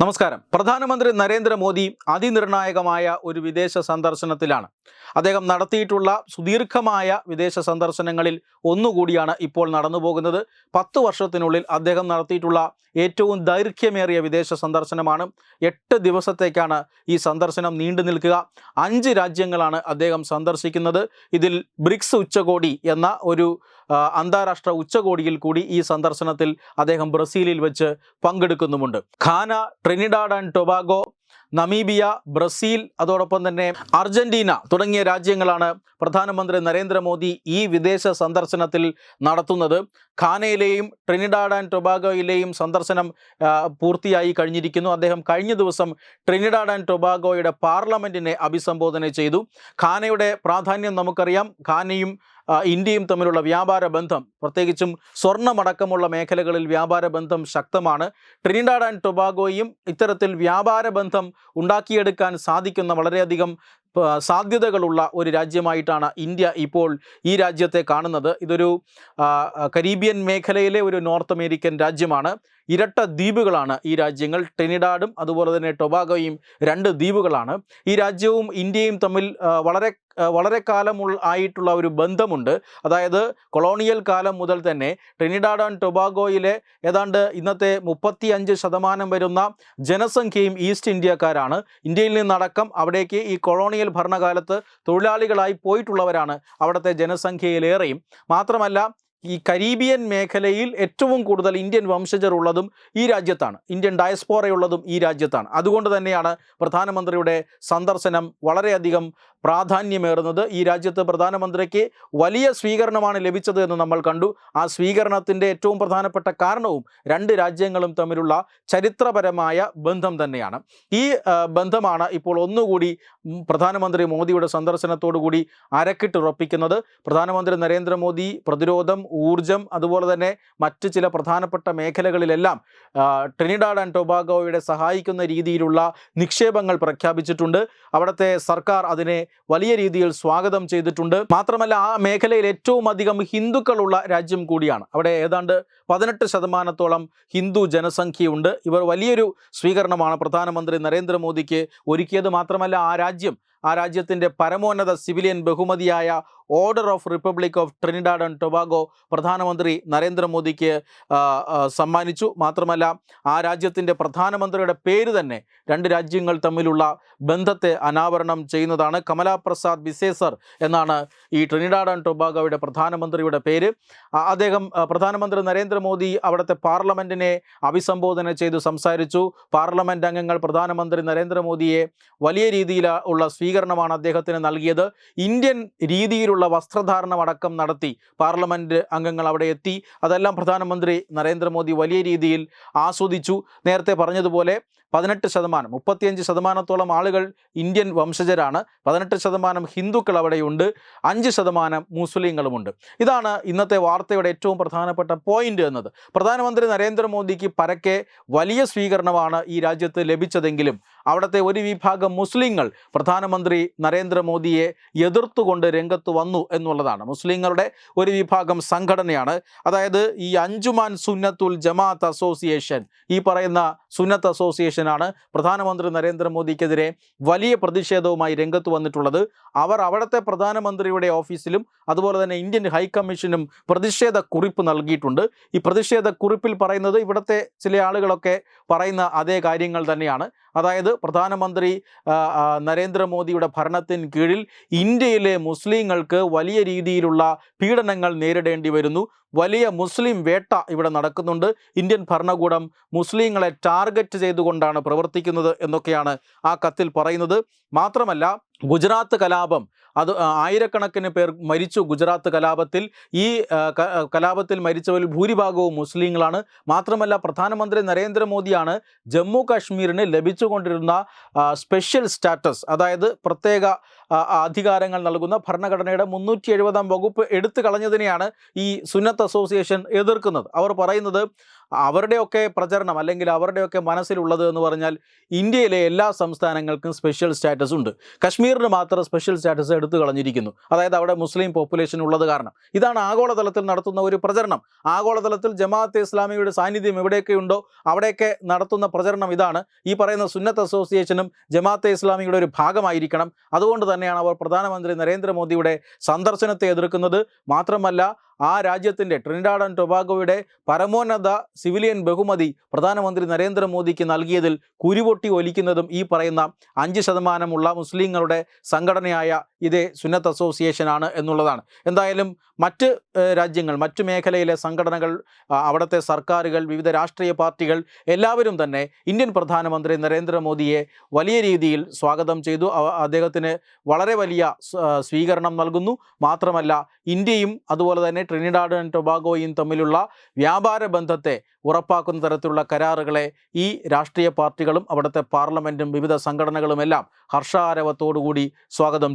നമസ്കാരം. പ്രധാനമന്ത്രി നരേന്ദ്രമോദി അതിനിർണായകമായ ഒരു വിദേശ സന്ദർശനത്തിലാണ്. അദ്ദേഹം നടത്തിയിട്ടുള്ള സുദീർഘമായ വിദേശ സന്ദർശനങ്ങളിൽ ഒന്നുകൂടിയാണ് ഇപ്പോൾ നടന്നു പോകുന്നത്. പത്ത് വർഷത്തിനുള്ളിൽ അദ്ദേഹം നടത്തിയിട്ടുള്ള ഏറ്റവും ദൈർഘ്യമേറിയ വിദേശ സന്ദർശനമാണ്. എട്ട് ദിവസത്തേക്കാണ് ഈ സന്ദർശനം നീണ്ടു നിൽക്കുക. അഞ്ച് രാജ്യങ്ങളാണ് അദ്ദേഹം സന്ദർശിക്കുന്നത്. ഇതിൽ ബ്രിക്സ് ഉച്ചകോടി എന്ന ഒരു അന്താരാഷ്ട്ര ഉച്ചകോടിയിൽ കൂടി ഈ സന്ദർശനത്തിൽ അദ്ദേഹം ബ്രസീലിൽ വെച്ച് പങ്കെടുക്കുന്നുമുണ്ട്. Ghana Trinidad and Tobago Namibia Brazil അതോടൊപ്പം തന്നെ അർജന്റീന തുടങ്ങിയ രാജ്യങ്ങളാണ് പ്രധാനമന്ത്രി നരേന്ദ്രമോദി ഈ വിദേശ സന്ദർശനത്തിൽ നടത്തുന്നത്. ഖാനയിലെയും ട്രിനിഡാഡ് ആൻഡ് ടൊബാഗോയിലെയും സന്ദർശനം പൂർത്തിയായി കഴിഞ്ഞിരിക്കുന്നു. അദ്ദേഹം കഴിഞ്ഞ ദിവസം ട്രിനിഡാഡ് ആൻഡ് ടൊബാഗോയുടെ പാർലമെന്റിനെ അഭിസംബോധന ചെയ്തു. ഖാനയുടെ പ്രാധാന്യം നമുക്കറിയാം. ഖാനയും ഇന്ത്യയും തമ്മിലുള്ള വ്യാപാര ബന്ധം പ്രത്യേകിച്ചും സ്വർണമടക്കമുള്ള മേഖലകളിൽ വ്യാപാര ബന്ധം ശക്തമാണ്. ട്രിനിഡാഡ് ആൻഡ് ടൊബാഗോയും ഇത്തരത്തിൽ വ്യാപാര ബന്ധം ഉണ്ടാക്കിയെടുക്കാൻ സാധിക്കുന്ന വളരെയധികം സാധ്യതകളുള്ള ഒരു രാജ്യമായിട്ടാണ് ഇന്ത്യ ഇപ്പോൾ ഈ രാജ്യത്തെ കാണുന്നത്. ഇതൊരു കരീബിയൻ മേഖലയിലെ ഒരു നോർത്ത് അമേരിക്കൻ രാജ്യമാണ്. ഇരട്ട ദ്വീപുകളാണ് ഈ രാജ്യങ്ങൾ. ടെനിഡാഡും അതുപോലെ തന്നെ ടൊബാഗോയും രണ്ട് ദ്വീപുകളാണ്. ഈ രാജ്യവും ഇന്ത്യയും തമ്മിൽ വളരെ വളരെ കാലം ആയിട്ടുള്ള ഒരു ബന്ധമുണ്ട്. അതായത് കൊളോണിയൽ കാലം മുതൽ തന്നെ ട്രിനിഡാഡ് ആൻഡ് ടൊബാഗോയിലെ ഏതാണ്ട് ഇന്നത്തെ മുപ്പത്തി അഞ്ച് ശതമാനം വരുന്ന ജനസംഖ്യയും ഈസ്റ്റ് ഇന്ത്യക്കാരാണ്. ഇന്ത്യയിൽ നിന്നടക്കം അവിടേക്ക് ഈ കൊളോണിയൽ ഭരണകാലത്ത് തൊഴിലാളികളായി പോയിട്ടുള്ളവരാണ് അവിടുത്തെ ജനസംഖ്യയിലേറെയും. മാത്രമല്ല ഈ കരീബിയൻ മേഖലയിൽ ഏറ്റവും കൂടുതൽ ഇന്ത്യൻ വംശജർ ഉള്ളതും ഈ രാജ്യത്താണ്. ഇന്ത്യൻ ഡയസ്പോറയുള്ളതും ഈ രാജ്യത്താണ്. അതുകൊണ്ട് തന്നെയാണ് പ്രധാനമന്ത്രിയുടെ സന്ദർശനം വളരെയധികം പ്രാധാന്യമേറുന്നത് ഈ രാജ്യത്ത് പ്രധാനമന്ത്രിക്ക് വലിയ സ്വീകരണമാണ് ലഭിച്ചത് എന്ന് നമ്മൾ കണ്ടു. ആ സ്വീകരണത്തിന്റെ ഏറ്റവും പ്രധാനപ്പെട്ട കാരണവും രണ്ട് രാജ്യങ്ങളും തമ്മിലുള്ള ചരിത്രപരമായ ബന്ധം തന്നെയാണ്. ഈ ബന്ധമാണ് ഇപ്പോൾ ഒന്നുകൂടി പ്രധാനമന്ത്രി മോദിയുടെ സന്ദർശനത്തോടു കൂടി അരക്കിട്ടുറപ്പിക്കുന്നത്. പ്രധാനമന്ത്രി നരേന്ദ്രമോദി പ്രതിരോധം ഊർജം അതുപോലെ തന്നെ മറ്റ് ചില പ്രധാനപ്പെട്ട മേഖലകളിലെല്ലാം ട്രിനിഡാഡ് ആൻഡ് ടൊബാഗോയുടെ സഹായിക്കുന്ന രീതിയിലുള്ള നിക്ഷേപങ്ങൾ പ്രഖ്യാപിച്ചിട്ടുണ്ട്. അവിടുത്തെ സർക്കാർ അതിനെ വലിയ രീതിയിൽ സ്വാഗതം ചെയ്തിട്ടുണ്ട്. മാത്രമല്ല ആ മേഖലയിൽ ഏറ്റവും അധികം ഹിന്ദുക്കളുള്ള രാജ്യം കൂടിയാണ്. അവിടെ ഏതാണ്ട് പതിനെട്ട് ശതമാനത്തോളം ഹിന്ദു ജനസംഖ്യയുണ്ട്. ഇവർ വലിയൊരു സ്വീകരണമാണ് പ്രധാനമന്ത്രി നരേന്ദ്രമോദിക്ക് ഒരുക്കിയത്. മാത്രമല്ല ആ രാജ്യം ആ രാജ്യത്തിന്റെ പരമോന്നത സിവിലിയൻ ബഹുമതിയായ Order of Republic of Trinidad and Tobago പ്രധാനമന്ത്രി നരേന്ദ്രമോദിക്ക് സമ്മാനിച്ചു. മാത്രമല്ല ആ രാജ്യത്തിന്റെ പ്രധാനമന്ത്രിയുടെ പേര് തന്നെ രണ്ട് രാജ്യങ്ങൾ തമ്മിലുള്ള ബന്ധത്തെ അനാവരണം ചെയ്യുന്നതാണ് കമലാ പ്രസാദ് ബിസേസർ എന്നാണ് ഈ ട്രിനിഡാഡ് ആൻഡ് ടൊബാഗോയുടെ പ്രധാനമന്ത്രിയുടെ പേര്. അദ്ദേഹം പ്രധാനമന്ത്രി നരേന്ദ്രമോദി അവിടുത്തെ പാർലമെന്റിനെ അഭിസംബോധന ചെയ്ത് സംസാരിച്ചു. പാർലമെന്റ് അംഗങ്ങൾ പ്രധാനമന്ത്രി നരേന്ദ്രമോദിയെ വലിയ രീതിയിൽ ഉള്ള സ്വീകരണമാണ് അദ്ദേഹത്തിന് നൽകിയത്. ഇന്ത്യൻ രീതിയിലുള്ള വസ്ത്രധാരണം അടക്കം നടത്തി പാർലമെന്റ് അംഗങ്ങൾ അവിടെ എത്തി. അതെല്ലാം പ്രധാനമന്ത്രി നരേന്ദ്രമോദി വലിയ രീതിയിൽ ആസ്വദിച്ചു. നേരത്തെ പറഞ്ഞതുപോലെ പതിനെട്ട് ശതമാനം മുപ്പത്തിയഞ്ച് ശതമാനത്തോളം ആളുകൾ ഇന്ത്യൻ വംശജരാണ് പതിനെട്ട് ശതമാനം ഹിന്ദുക്കൾ അവിടെയുണ്ട് അഞ്ച് ശതമാനം മുസ്ലിങ്ങളുമുണ്ട്. ഇതാണ് ഇന്നത്തെ വാർത്തയുടെ ഏറ്റവും പ്രധാനപ്പെട്ട പോയിന്റ് എന്നത്. പ്രധാനമന്ത്രി നരേന്ദ്രമോദിക്ക് പരക്കെ വലിയ സ്വീകരണമാണ് ഈ രാജ്യത്ത് ലഭിച്ചതെങ്കിലും അവിടുത്തെ ഒരു വിഭാഗം മുസ്ലിങ്ങൾ പ്രധാനമന്ത്രി നരേന്ദ്രമോദിയെ എതിർത്തുകൊണ്ട് രംഗത്ത് വന്നു എന്നുള്ളതാണ്. മുസ്ലിങ്ങളുടെ ഒരു വിഭാഗം സംഘടനയാണ്. അതായത് ഈ അഞ്ചുമാൻ സുന്നത്തുൽ ജമാഅത്ത് അസോസിയേഷൻ ഈ പറയുന്ന സുന്നത്ത് അസോസിയേഷനാണ് പ്രധാനമന്ത്രി നരേന്ദ്രമോദിക്കെതിരെ വലിയ പ്രതിഷേധവുമായി രംഗത്ത് വന്നിട്ടുള്ളത്. അവർ അവിടുത്തെ പ്രധാനമന്ത്രിയുടെ ഓഫീസിലും അതുപോലെ തന്നെ ഇന്ത്യൻ ഹൈക്കമ്മീഷനും പ്രതിഷേധ കുറിപ്പ് നൽകിയിട്ടുണ്ട്. ഈ പ്രതിഷേധ കുറിപ്പിൽ പറയുന്നത് ഇവിടുത്തെ ചില ആളുകളൊക്കെ പറയുന്ന അതേ കാര്യങ്ങൾ തന്നെയാണ്. അതായത് പ്രധാനമന്ത്രി നരേന്ദ്രമോദിയുടെ ഭരണത്തിന് കീഴിൽ ഇന്ത്യയിലെ മുസ്ലിങ്ങൾക്ക് വലിയ രീതിയിലുള്ള പീഡനങ്ങൾ നേരിടേണ്ടി വരുന്നു. വലിയ മുസ്ലിം വേട്ട ഇവിടെ നടക്കുന്നുണ്ട്. ഇന്ത്യൻ ഭരണകൂടം മുസ്ലിങ്ങളെ ടാർഗറ്റ് ചെയ്തുകൊണ്ടാണ് പ്രവർത്തിക്കുന്നത് എന്നൊക്കെയാണ് ആ കത്തിൽ പറയുന്നത്. മാത്രമല്ല ഗുജറാത്ത് കലാപം. അത് ആയിരക്കണക്കിന് പേർ മരിച്ചു ഗുജറാത്ത് കലാപത്തിൽ. ഈ കലാപത്തിൽ മരിച്ചവരിൽ ഭൂരിഭാഗവും മുസ്ലിങ്ങളാണ്. മാത്രമല്ല പ്രധാനമന്ത്രി നരേന്ദ്രമോദിയാണ് ജമ്മു കാശ്മീരിന് ലഭിച്ചുകൊണ്ടിരുന്ന സ്പെഷ്യൽ സ്റ്റാറ്റസ് അതായത് പ്രത്യേക അധികാരങ്ങൾ നൽകുന്ന ഭരണഘടനയുടെ മുന്നൂറ്റി എഴുപതാം വകുപ്പ് എടുത്തു കളഞ്ഞതിനെയാണ് ഈ സുന്നത്ത് അസോസിയേഷൻ എതിർക്കുന്നത്. അവർ പറയുന്നത് അവരുടെയൊക്കെ പ്രചരണം അല്ലെങ്കിൽ അവരുടെയൊക്കെ മനസ്സിലുള്ളത് എന്ന് പറഞ്ഞാൽ ഇന്ത്യയിലെ എല്ലാ സംസ്ഥാനങ്ങൾക്കും സ്പെഷ്യൽ സ്റ്റാറ്റസ് ഉണ്ട്. കശ്മീരിന് മാത്രം സ്പെഷ്യൽ സ്റ്റാറ്റസ് എടുത്തു കളഞ്ഞിരിക്കുന്നു. അതായത് അവിടെ മുസ്ലിം പോപ്പുലേഷൻ ഉള്ളത് കാരണം. ഇതാണ് ആഗോളതലത്തിൽ നടത്തുന്ന ഒരു പ്രചരണം. ആഗോളതലത്തിൽ ജമാഅത്തെ ഇസ്ലാമിയുടെ സാന്നിധ്യം എവിടെയൊക്കെ ഉണ്ടോ അവിടെയൊക്കെ നടത്തുന്ന പ്രചരണം ഇതാണ്. ഈ പറയുന്ന സുന്നത്ത് അസോസിയേഷനും ജമാഅത്തെ ഇസ്ലാമിയുടെ ഒരു ഭാഗമായിരിക്കണം. അതുകൊണ്ട് തന്നെയാണ് അവർ പ്രധാനമന്ത്രി നരേന്ദ്രമോദിയുടെ സന്ദർശനത്തെ എതിർക്കുന്നത്. മാത്രമല്ല ആ രാജ്യത്തിന്റെ ട്രിനിഡാഡ് ആൻഡ് ടൊബാഗോയുടെ പരമോന്നത സിവിലിയൻ ബഹുമതി പ്രധാനമന്ത്രി നരേന്ദ്രമോദിക്ക് നൽകിയതിൽ കുരുപൊട്ടി ഒലിക്കുന്നതും ഈ പറയുന്ന അഞ്ച് ശതമാനമുള്ള മുസ്ലിങ്ങളുടെ സംഘടനയായ ഇതേ സുന്നത്ത് അസോസിയേഷൻ ആണ് എന്നുള്ളതാണ്. എന്തായാലും മറ്റ് രാജ്യങ്ങൾ മറ്റ് മേഖലയിലെ സംഘടനകൾ അവിടുത്തെ സർക്കാരുകൾ വിവിധ രാഷ്ട്രീയ പാർട്ടികൾ എല്ലാവരും തന്നെ ഇന്ത്യൻ പ്രധാനമന്ത്രി നരേന്ദ്രമോദിയെ വലിയ രീതിയിൽ സ്വാഗതം ചെയ്തു. അദ്ദേഹത്തിന് വളരെ വലിയ സ്വീകരണം നൽകുന്നു. മാത്രമല്ല ഇന്ത്യയും അതുപോലെ തന്നെ ട്രിനിഡാഡ് ആൻഡ് ടൊബാഗോയും തമ്മിലുള്ള വ്യാപാര ബന്ധത്തെ ഉറപ്പാക്കുന്ന തരത്തിലുള്ള കരാറുകളെ ഈ രാഷ്ട്രീയ പാർട്ടികളും അവിടുത്തെ പാർലമെന്റും വിവിധ സംഘടനകളുമെല്ലാം ഹർഷാരവത്തോടുകൂടി സ്വാഗതം